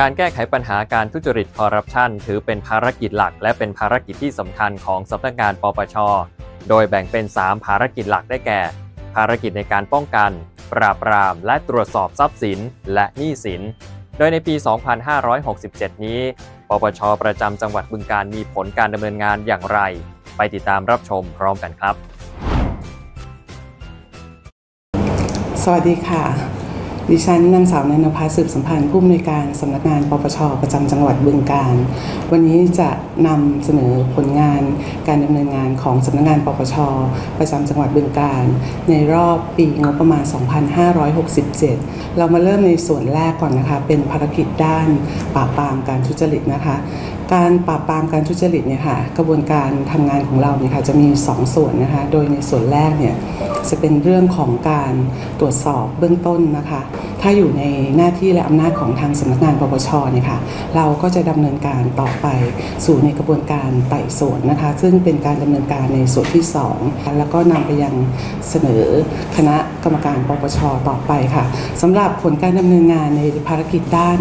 การแก้ไขปัญหาการทุจริตคอร์รัปชันถือเป็นภารกิจหลัก และเป็นภารกิจที่สำคัญของสำนักงานปปช โดยแบ่งเป็น 3 ภารกิจหลักได้แก่ ภารกิจในการป้องกัน ปราบปราม และตรวจสอบทรัพย์สิน และหนี้สิน โดยในปี 2567 นี้ ปปช ประจำจังหวัดบึงการมีผลการดำเนินงานอย่างไร ไปติดตามรับชมพร้อมกันครับ สวัสดีค่ะ ดิฉันนางสาวนันพัฒสืบสัมพันธ์ผู้อำนวยการสำนักงานปปชประจำจังหวัดบึงกาฬวันนี้จะนำเสนอผลงานการดำเนินงานของสำนักงานปปชประจำจังหวัดบึงกาฬในรอบปีงบประมาณ 2567 เรามาเริ่มในส่วนแรกก่อนนะคะ เป็นภารกิจด้านปราบปรามการทุจริตนะคะ การปราบปรามการทุจริตเนี่ยค่ะกระบวนการทำงานของเราเนี่ยค่ะจะมี 2 ส่วนนะคะโดยในส่วนแรกเนี่ยจะเป็นเรื่องของการตรวจสอบเบื้องต้นนะคะ ถ้าอยู่ในหน้าที่และอำนาจของทางสำนักงานปปชเนี่ยค่ะเราก็จะดำเนินการต่อไปสู่ในกระบวนการไต่สวนนะคะ ซึ่งเป็นการดำเนินการในส่วนที่ 2 แล้วก็นำไปยังเสนอคณะกรรมการปปชต่อไปค่ะสำหรับผลการดำเนินงานในภารกิจด้าน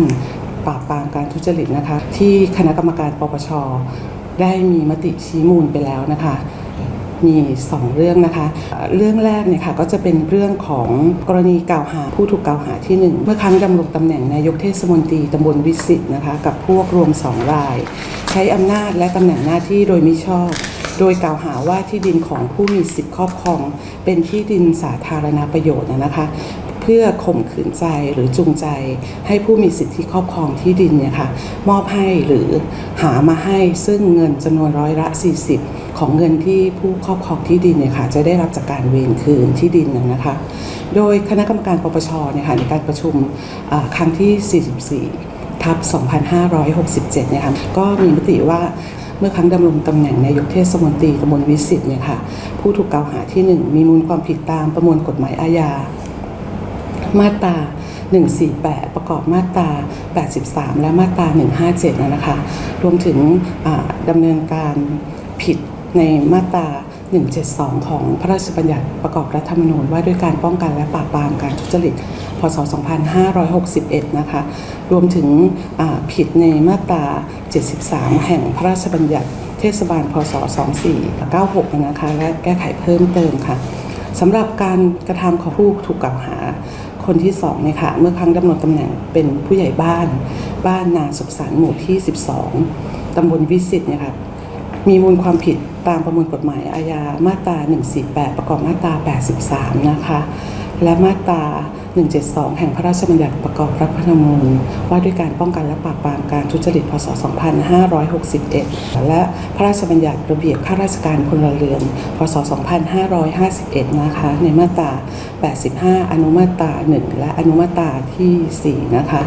ปราบปรามการทุจริตนะคะ ที่คณะกรรมการปปชได้มีมติชี้มูลไปแล้วนะคะมี 2 เรื่องนะคะ เรื่องแรกเนี่ยค่ะก็จะเป็นเรื่องของกรณีกล่าวหาผู้ถูกกล่าวหาที่ 1 เมื่อครั้งดำรงตำแหน่งนายกเทศมนตรีตำบลวิสิตนะคะกับพวกรวม 2 ราย ใช้อำนาจและตำแหน่งหน้าที่โดยมิชอบ โดยกล่าวหาว่าที่ดินของผู้มีสิทธิครอบครอง เป็นที่ดินสาธารณประโยชน์นะคะ เพื่อข่มขืนใจหรือจูงใจ ให้ผู้มีสิทธิครอบครองที่ดินเนี่ยค่ะมอบให้หรือหามาให้ซึ่งเงินจำนวนร้อยละ 40 ของเงินที่ผู้ครอบครองที่ดินเนี่ยค่ะจะได้รับจากการเวรคืนที่ดินน่ะนะคะ โดยคณะกรรมการปปชเนี่ยค่ะในการประชุมครั้งที่ 44 ทับ 2567 เนี่ยค่ะก็มีมติว่าเมื่อครั้งดำรงตำแหน่งนายกเทศมนตรีตำบลวิสิตเนี่ยค่ะผู้ถูกกล่าวหาที่ 1 มีมูลความผิดตามประมวลกฎหมายอาญา มาตรา 148 ประกอบมาตรา 83 และมาตรา 157 นะคะ รวมถึงดำเนินการผิดในมาตรา 172 ของพระราชบัญญัติประกอบรัฐธรรมนูญว่าด้วยการป้องกันและปราบปรามการทุจริต พศ 2561 นะคะ รวมถึงผิดในมาตรา 73 แห่งพระราชบัญญัติเทศบาล พศ 2496 นะคะ และแก้ไขเพิ่มเติมค่ะสำหรับการกระทำของผู้ถูกกล่าวหา คนที่สองเนี่ยค่ะเมื่อครั้งดำรงตำแหน่งเป็นผู้ใหญ่บ้าน บ้านนาสุขสันต์หมู่ที่ 12 ตำบลวิสิตเนี่ยค่ะมีมูลความผิดตามประมวลกฎหมายอาญามาตรา 148 ประกอบมาตรา 83 นะคะ และมาตรา 172 แห่งพระราชบัญญัติประกอบรัฐธรรมนูญว่าด้วยการป้องกันและปราบปรามการทุจริต พศ 2561 และพระราชบัญญัติระเบียบข้าราชการพลเรือน พศ 2551 นะคะ ในมาตรา 85 อนุมาตรา 1 และอนุมาตราที่ 4 นะคะ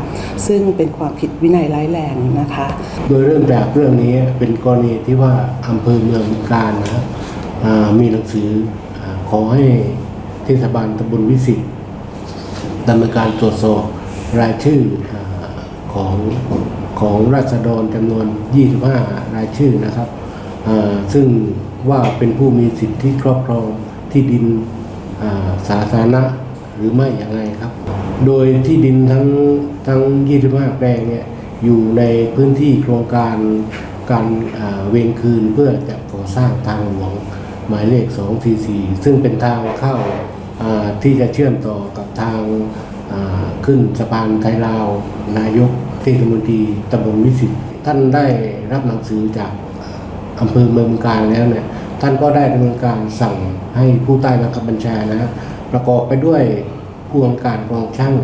ซึ่งเป็นความผิดวินัยร้ายแรงนะคะ โดยเริ่มจากเรื่องนี้เป็นกรณีที่ว่าอำเภอเมืองการนะครับมีหนังสืออขอให้ เทศบาลตำบลวิสิตดำเนินการตรวจสอบรายชื่ออของของราษฎรจำนวน 25 รายชื่อนะครับ ซึ่งว่าเป็นผู้มีสิทธิครอบครองที่ดินสาธารณะหรือไม่อย่างไรครับ โดยที่ดินทั้งทั้ง 25 แปลงเนี่ยอยู่ในพื้นที่โครงการการเวรคืนเพื่อจะก่อสร้างทางหลวงหมายเลข 244 ซึ่งเป็นทางเข้า ที่จะเชื่อมต่อกับทางขึ้นสะพานไทยลาว นายกเทศมนตรีตำบลวิสิตท่านได้รับหนังสือจากอำเภอเมืองบึงการแล้วเนี่ยท่านก็ได้ดำเนินการสั่งให้ผู้ใต้บังคับบัญชานะ ประกอบไปด้วยผู้กำกับกองช่าง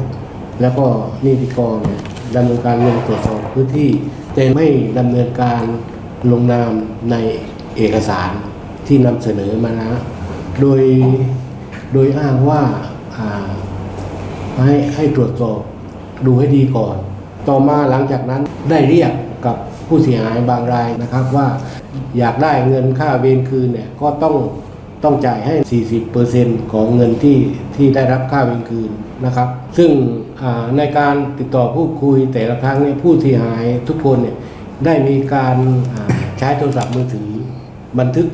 แล้วก็นิติกรดำเนินการลงตรวจสอบพื้นที่ แต่ไม่ดำเนินการลงนามในเอกสารที่นำเสนอมานะ โดย โดยอ้างว่าให้ให้ตรวจสอบดูให้ดีก่อน ต่อมาหลังจากนั้นได้เรียกกับผู้เสียหายบางรายนะครับว่าอยากได้เงินค่าเวรคืนเนี่ยก็ต้องต้องจ่ายให้ 40%ของเงินที่ที่ได้รับค่าเวรคืนนะครับ ซึ่งในการติดต่อพูดคุยแต่ละครั้งเนี่ยผู้เสียหายทุกคนเนี่ยได้มีการใช้โทรศัพท์มือถือบันทึก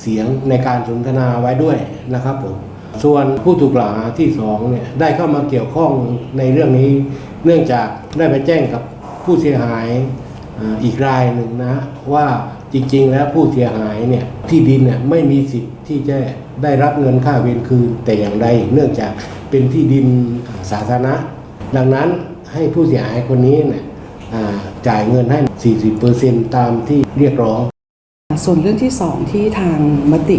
เสียงในการสนทนาไว้ด้วยนะครับผม ส่วนผู้ถูกกล่าวหาที่สองเนี่ยได้เข้ามาเกี่ยวข้องในเรื่องนี้ เนื่องจากได้ไปแจ้งกับผู้เสียหายอีกรายหนึ่งนะว่าจริงๆ แล้วผู้เสียหายเนี่ยที่ดินเนี่ยไม่มีสิทธิ์ที่จะได้รับเงินค่าเวรคืนแต่อย่างใดเนื่องจากเป็นที่ดินสาธารณะ ดังนั้นให้ผู้เสียหายคนนี้เนี่ยจ่ายเงินให้ 40%ตามที่เรียกร้อง ส่วนเรื่องที่สองที่ทางมติ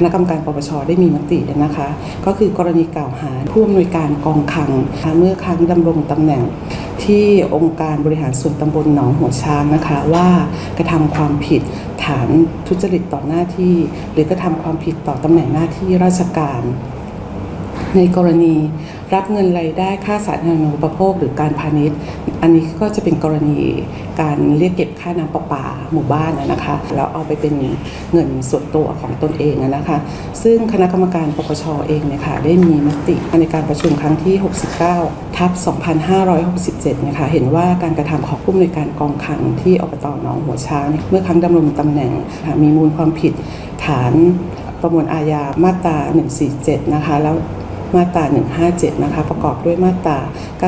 คณะกรรมการปปชได้มีมตินะคะ ก็คือกรณีกล่าวหาผู้อำนวยการกองคังเมื่อครั้งดำรงตำแหน่งที่องค์การบริหารส่วนตำบลหนองหัวช้างนะคะ ว่ากระทำความผิดฐานทุจริตต่อหน้าที่ หรือกระทำความผิดต่อตำแหน่งหน้าที่ราชการ ในกรณี รับเงินรายได้ค่าสาธารณูปโภคหรือการพาณิชย์ อันนี้ก็จะเป็นกรณีการเรียกเก็บค่าน้ำประปาหมู่บ้านนะคะแล้วเอาไปเป็นเงินส่วนตัวของตนเองนะคะ ซึ่งคณะกรรมการปปชเองเนี่ยค่ะได้มีมติในการประชุมครั้งที่ 69 ทับ 2567นะคะเห็นว่าการกระทำของผู้อำนวยการกองคังที่อบตหนองหัวช้างเมื่อครั้งดำรงตำแหน่งมีมูลความผิดฐานประมวลอาญามาตรา 147 นะคะ แล้ว มาตรา 157 นะคะ ประกอบด้วยมาตรา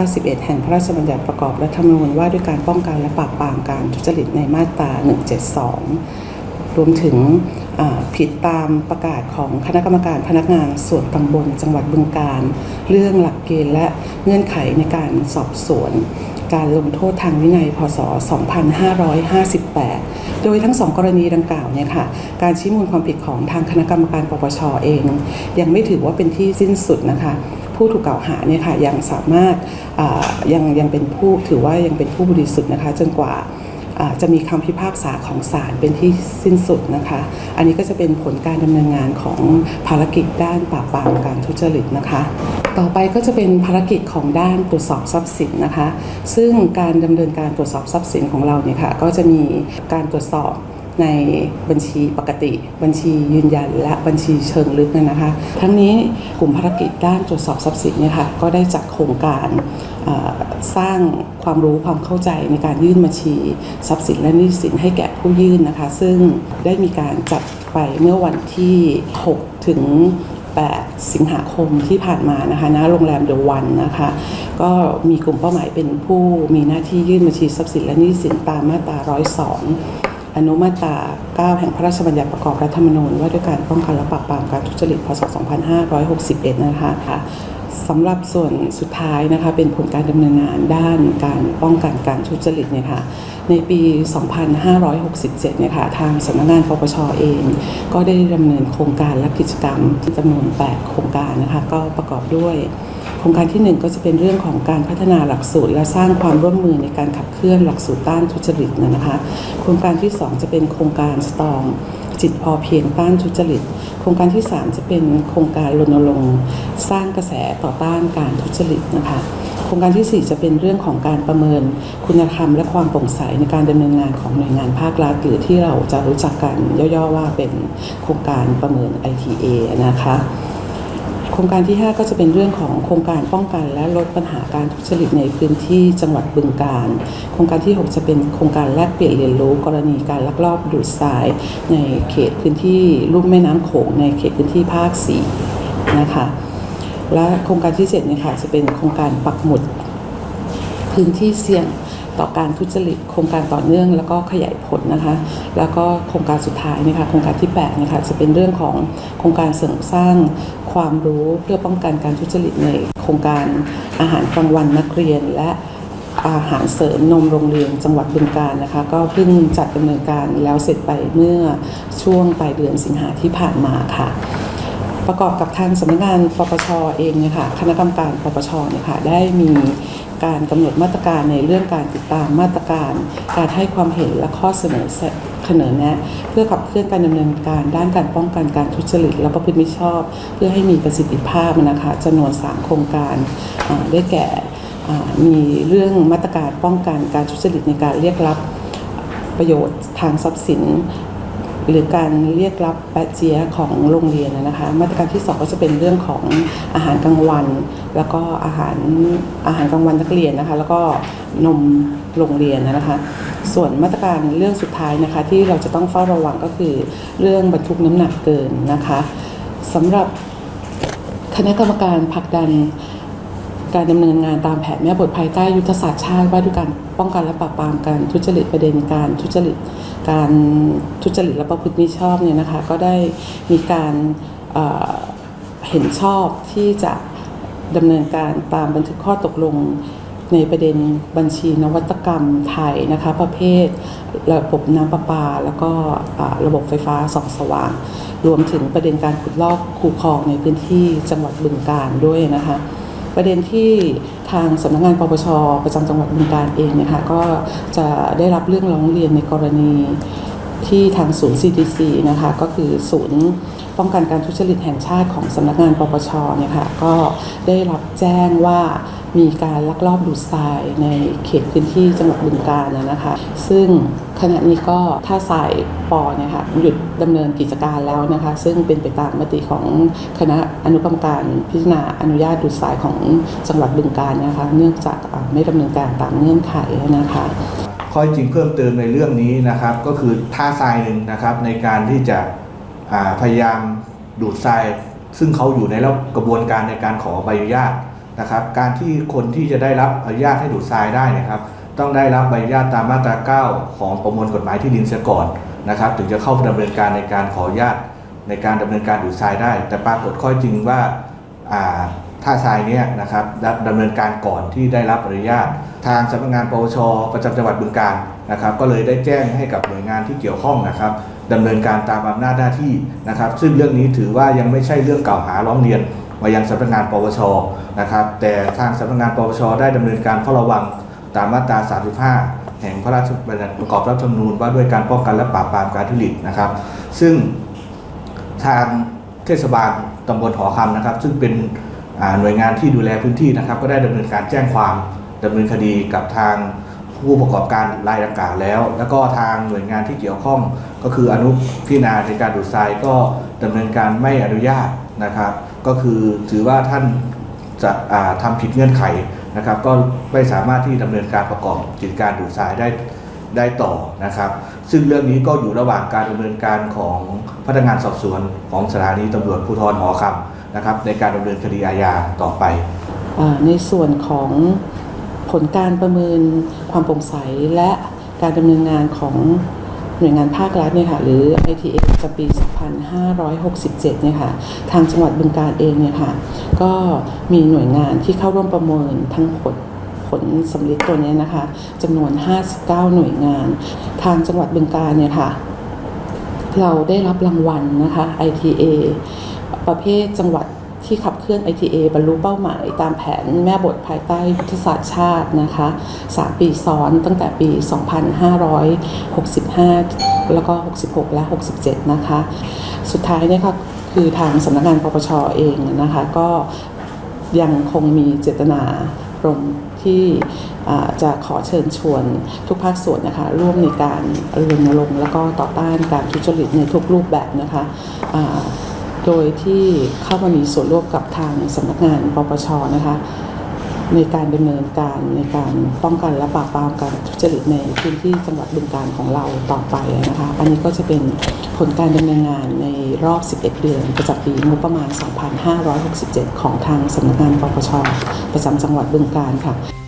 91 แห่งพระราชบัญญัติประกอบรัฐธรรมนูญว่าด้วยการป้องกันและปราบปรามการทุจริตในมาตรา 172 รวมถึงผิดตามประกาศของคณะกรรมการพนักงานส่วนตำบลจังหวัดบึงการ เรื่องหลักเกณฑ์และเงื่อนไขในการสอบสวน การลงโทษทางวินัย พศ 2558 โดยทั้งสองกรณีดังกล่าวเนี่ยค่ะ การชี้มูลความผิดของทางคณะกรรมการปปชเอง ยังไม่ถือว่าเป็นที่สิ้นสุดนะคะ ผู้ถูกกล่าวหาเนี่ยค่ะยังสามารถยังยังเป็นผู้ถือว่ายังเป็นผู้บริสุทธิ์นะคะจนกว่า จะมีคำพิพากษาของศาลเป็นที่สิ้นสุดนะคะ อันนี้ก็จะเป็นผลการดำเนินงานของภารกิจด้านปราบปรามการทุจริตนะคะ ต่อไปก็จะเป็นภารกิจของด้านตรวจสอบทรัพย์สินนะคะ ซึ่งการดำเนินการตรวจสอบทรัพย์สินของเราเนี่ยค่ะก็จะมีการตรวจสอบ ในบัญชีปกติ บัญชียืนยัน และบัญชีเชิงลึกเนี่ยนะคะ ทั้งนี้กลุ่มภารกิจด้านตรวจสอบทรัพย์สินเนี่ยค่ะก็ได้จัดโครงการสร้างความรู้ความเข้าใจในการยื่นบัญชีทรัพย์สินและหนี้สินให้แก่ผู้ยื่นนะคะ ซึ่งได้มีการจัดไปเมื่อวันที่ 6 ถึง 8 สิงหาคมที่ผ่านมานะคะณโรงแรมเดอะวันนะคะ ก็มีกลุ่มเป้าหมายเป็นผู้มีหน้าที่ยื่นบัญชีทรัพย์สินและหนี้สินตามมาตรา 102 อนุมาตรา9แห่งพระราชบัญญัติประกอบรัฐธรรมนูญว่าด้วยการป้องกันและปราบปรามการทุจริตพศ 2561 นะคะสำหรับส่วนสุดท้ายนะคะเป็นผลการดำเนินงานด้านการป้องกันการทุจริตเนี่ยค่ะในปี 2567 เนี่ยค่ะทางสำนักงานปปชเอง ก็ได้ดำเนินโครงการและกิจกรรมจำนวน 8 โครงการนะคะก็ประกอบด้วย โครงการที่ 1 ก็จะเป็นเรื่องของการพัฒนาหลักสูตร และสร้างความร่วมมือในการขับเคลื่อนหลักสูตรต้านทุจริตนะคะ โครงการที่ 2 จะเป็นโครงการสตองจิตพอเพียงต้านทุจริต โครงการที่ 3 จะเป็นโครงการรณรงค์สร้างกระแสต่อต้านการทุจริตนะคะ โครงการที่ 4 จะเป็นเรื่องของการประเมินคุณธรรมและความโปร่งใสในการดำเนินงานของหน่วยงานภาครัฐหรือที่เราจะรู้จักกันย่อๆว่าเป็นโครงการประเมิน ITA นะคะ โครงการที่ 5 ก็จะเป็นเรื่องของโครงการป้องกัน และลดปัญหาการทุจริตในพื้นที่จังหวัดบึงกาฬ โครงการที่ 6 จะเป็นโครงการแลกเปลี่ยนเรียนรู้ กรณีการลักลอบดูดทราย ในเขตพื้นที่ลุ่มแม่น้ำโขงในเขตพื้นที่ภาค4นะคะและโครงการที่7เนี่ยค่ะจะเป็นโครงการปักหมุดพื้นที่เสี่ยง ต่อการทุจริตโครงการต่อเนื่องแล้วก็ขยายผลนะคะ แล้วก็โครงการสุดท้ายนะคะโครงการที่8นะคะจะเป็นเรื่องของโครงการเสริมสร้างความรู้เพื่อป้องกันการทุจริตในโครงการอาหารกลางวันนักเรียนและอาหารเสริมนมโรงเรียนจังหวัดบึงกาฬนะคะ ก็เพิ่งจัดดำเนินการแล้วเสร็จไปเมื่อช่วงปลายเดือนสิงหาที่ผ่านมาค่ะ ประกอบกับทางสำนักงานปปชเองเนี่ยค่ะคณะกรรมการปปชเนี่ยค่ะได้มีการกำหนดมาตรการในเรื่องการติดตามมาตรการ การให้ความเห็นและข้อเสนอเสนอแนะเพื่อขับเคลื่อนการดำเนินการด้านการป้องกันการทุจริตและประพฤติมิชอบ เพื่อให้มีประสิทธิภาพนะคะจำนวน3โครงการได้แก่มีเรื่องมาตรการป้องกันการทุจริตในการเรียกรับประโยชน์ทางทรัพย์สิน หรือการเรียกรับแปะเจียของโรงเรียนนะคะ มาตรการที่ 2 ก็จะเป็นเรื่องของอาหารกลางวัน แล้วก็อาหารอาหารกลางวันนักเรียนนะคะ แล้วก็นมโรงเรียนนะคะ ส่วนมาตรการเรื่องสุดท้ายนะคะ ที่เราจะต้องเฝ้าระวังก็คือเรื่องบรรทุกน้ำหนักเกินนะคะสำหรับคณะกรรมการผลักดัน การดำเนินงานตามแผนแม่บทภายใต้ยุทธศาสตร์ชาติว่าด้วยการป้องกันและปราบปรามการทุจริตประเด็นการทุจริตการทุจริตและประพฤติมิชอบเนี่ยนะคะก็ได้มีการเอ่อเห็นชอบที่จะดำเนินการตามบันทึกข้อตกลงในประเด็นบัญชีนวัตกรรมไทยนะคะประเภทระบบน้ำประปา แล้วก็ระบบไฟฟ้าส่องสว่าง รวมถึงประเด็นการขุดลอกคูคลองในพื้นที่จังหวัดบึงกาฬด้วยนะคะ ประเด็นที่ทางสำนักงานปปชประจำจังหวัดบึงการเองเนี่ยค่ะก็จะได้รับเรื่องร้องเรียนในกรณีที่ทางศูนย์ CDC นะคะก็คือศูนย์ ป้องกันการทุจริตแห่งชาติของสำนักงานปปชเนี่ยค่ะก็ได้รับแจ้งว่ามีการลักลอบดูดทรายในเขตพื้นที่จังหวัดบึงกาฬนะคะ ซึ่งขณะนี้ก็ท่าทรายปอเนี่ยค่ะหยุดดำเนินกิจการแล้วนะคะ ซึ่งเป็นไปตามมติของคณะอนุกรรมการพิจารณาอนุญาตดูดทรายของจังหวัดบึงกาฬนะคะ เนื่องจากไม่ดำเนินการตามเงื่อนไขนะคะข้อจริงเพิ่มเติมในเรื่องนี้นะครับ ก็คือท่าทรายหนึ่งนะครับในการที่จะ พยายามดูดทรายซึ่งเขาอยู่ในระกระบวนการในการขอใบอนุญาตนะครับการที่คนที่จะได้รับอนุญาตให้ดูดทรายได้นะครับต้องได้รับใบอนุญาตตามมาตรา 9 ของประมวลกฎหมายที่ดินเสียก่อนนะครับถึงจะเข้าดำเนินการในการขออนุญาตในการดำเนินการดูดทรายได้ แต่ปรากฏข้อจริงว่าอ่าท่าทรายเนี่ยนะครับดำดำเนินการก่อนที่ได้รับอนุญาต ทางสำนักงานปวช ประจำจังหวัดบึงกาฬนะครับก็เลยได้แจ้งให้กับหน่วยงานที่เกี่ยวข้องนะครับ ดำเนินการตามอำนาจหน้าที่นะครับ ซึ่งเรื่องนี้ถือว่ายังไม่ใช่เรื่องกล่าวหาร้องเรียนมายังสำนักงานปวชนะครับ แต่ทางสำนักงานปวชได้ดำเนินการเฝ้าระวังตามมาตรา 35 แห่งพระราชบัญญัติประกอบรัฐธรรมนูญว่าด้วยการป้องกันและปราบปรามการทุจริตนะครับ ซึ่งทางเทศบาลตำบลหอคำนะครับ ซึ่งเป็นหน่วยงานที่ดูแลพื้นที่นะครับ ก็ได้ดำเนินการแจ้งความดำเนินคดีกับทาง ผู้ประกอบการรายดังกล่าวแล้ว แล้วก็ทางหน่วยงานที่เกี่ยวข้องก็คืออนุพิจารณาในการดูดทรายก็ดำเนินการไม่อนุญาตนะครับ ก็คือถือว่าท่านจะอ่าทำผิดเงื่อนไขนะครับ ก็ไม่สามารถที่ดำเนินการประกอบกิจการดูดทรายได้ได้ต่อนะครับ ซึ่งเรื่องนี้ก็อยู่ระหว่างการดำเนินการของพนักงานสอบสวนของสถานีตำรวจภูธรหอคำนะครับ ในการดำเนินคดีอาญาต่อไปอในส่วนของ ผลการประเมินความโปร่งใสและการดำเนินงานของหน่วยงานภาครัฐเนี่ยค่ะหรือ ITA ประจำปี 2567 เนี่ยค่ะทางจังหวัดบึงกาฬเองเนี่ยค่ะก็มีหน่วยงานที่เข้าร่วมประเมินทั้งผลผลสำลิดตัวนี้นะคะจำนวน 59 หน่วยงาน ทางจังหวัดบึงกาฬเนี่ยค่ะเราได้รับรางวัลนะคะ ITA ประเภทจังหวัด ที่ขับเคลื่อน ITA บรรลุเป้าหมายตามแผนแม่บทภายใต้ยุทธศาสตร์ชาตินะคะ 3 ปีซ้อนตั้งแต่ปี 2565 แล้วก็ 66 และ 67 นะคะ สุดท้ายเนี่ยค่ะคือทางสำนักงานปปชเองนะคะก็ยังคงมีเจตนารมที่จะขอเชิญชวนทุกภาคส่วนนะคะร่วมในการรณรงค์แล้วก็ต่อต้านการทุจริตในทุกรูปแบบนะคะ โดยที่เข้ามามีส่วนร่วมกับทางสำนักงานปปชนะคะในการดำเนินการในการป้องกันและปราบปรามการทุจริตในพื้นที่จังหวัดบึงการของเราต่อไปนะคะ อันนี้ก็จะเป็นผลการดำเนินงานในรอบ 11 เดือนประจำปีงบประมาณ 2567 ของทางสำนักงานปปชประจำจังหวัดบึงการค่ะ